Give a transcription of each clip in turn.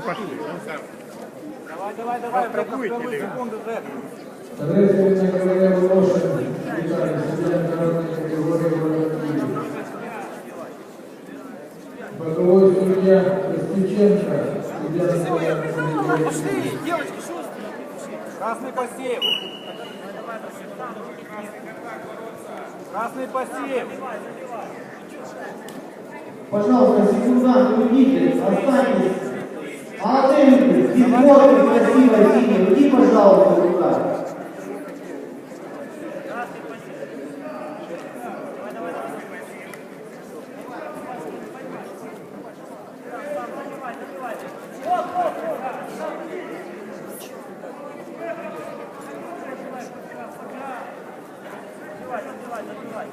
пошли. Давай, давай, давай, первую секунду, Жек. Товариство Королева Волошин, вітаю, суддя міжнародної категорії Володимир. Боковой суддя Костюченко, суддя Микола Пошли, девочки, что Красный посев. Красный посев. Пожалуйста, секундант, уйдите, останьтесь. Ты, фигуры красиво синий, уйди, пожалуйста, туда. Давай, давай,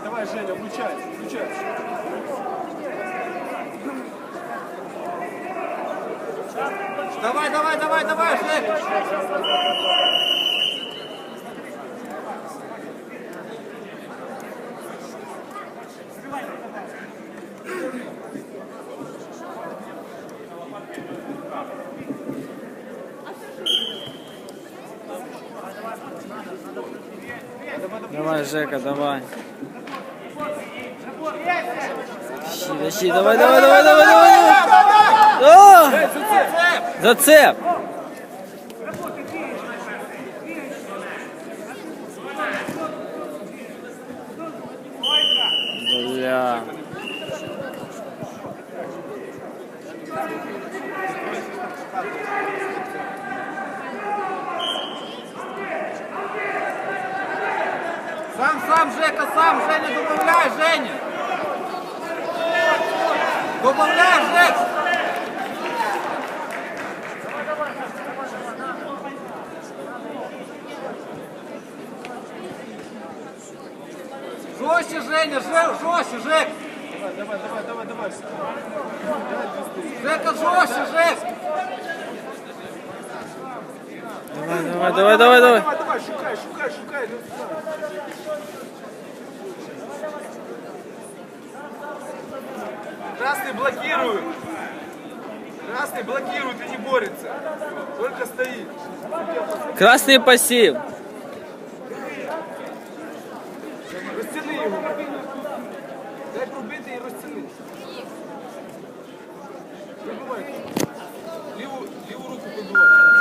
Женя, включай, включай. Давай, давай, давай, давай, Жек. Давай, Жека, давай. Ищи, ищи, давай, давай, давай, давай, давай, давай. О! Зацеп! Бля. Сам, сам, Жека, сам, Женя, добавляй, Женя. Добавляй, Жек. Жестче, Женя, же- жестче, Жек. Давай, давай, давай, давай, давай. Жека, жестче, Жек. Давай, давай, давай, давай, давай. Давай, давай, шукай, шукай, шукай. Красный блокирует. Красный блокирует и не борется. Только стоит. Красный пассив. Розціни его. Дай пробити і розціни. Вибивай. Ліву, руку побивай.